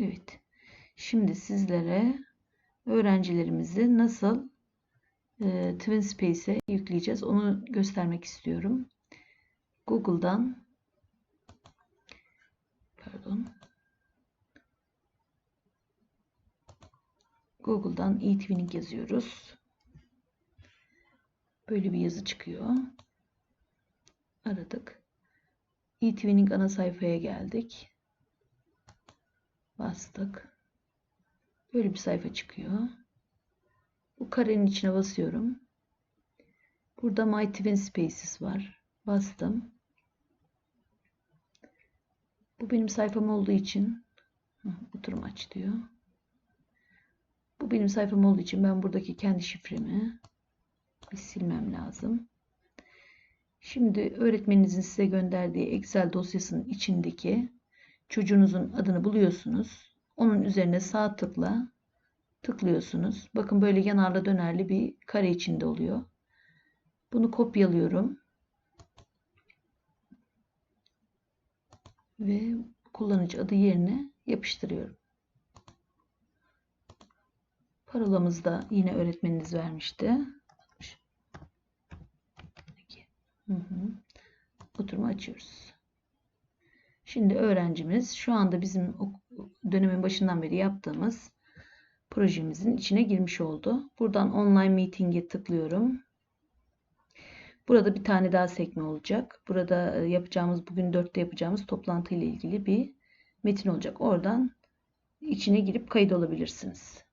Evet. Şimdi sizlere öğrencilerimizi nasıl e, TwinSpace'e yükleyeceğiz onu göstermek istiyorum. Google'dan pardon Google'dan eTwinning yazıyoruz. Böyle bir yazı çıkıyor. Aradık. eTwinning ana sayfaya geldik. Bastık. Böyle bir sayfa çıkıyor. Bu karenin içine basıyorum. Burada My Twin Spaces var. Bastım. Bu benim sayfam olduğu için oturum aç diyor. Bu benim sayfam olduğu için ben buradaki kendi şifremi bir silmem lazım. Şimdi öğretmeninizin size gönderdiği Excel dosyasının içindeki çocuğunuzun adını buluyorsunuz. Onun üzerine sağ tıkla tıklıyorsunuz. Bakın böyle yanarlı dönerli bir kare içinde oluyor. Bunu kopyalıyorum. Ve kullanıcı adı yerine yapıştırıyorum. Parolamızı da yine öğretmeniniz vermişti. Hı hı. Oturumu açıyoruz. Şimdi öğrencimiz şu anda bizim dönemin başından beri yaptığımız projemizin içine girmiş oldu. Buradan online meeting'e tıklıyorum. Burada bir tane daha sekme olacak. Burada e, yapacağımız bugün 4'te yapacağımız toplantı ile ilgili bir metin olacak. Oradan içine girip kayıt olabilirsiniz.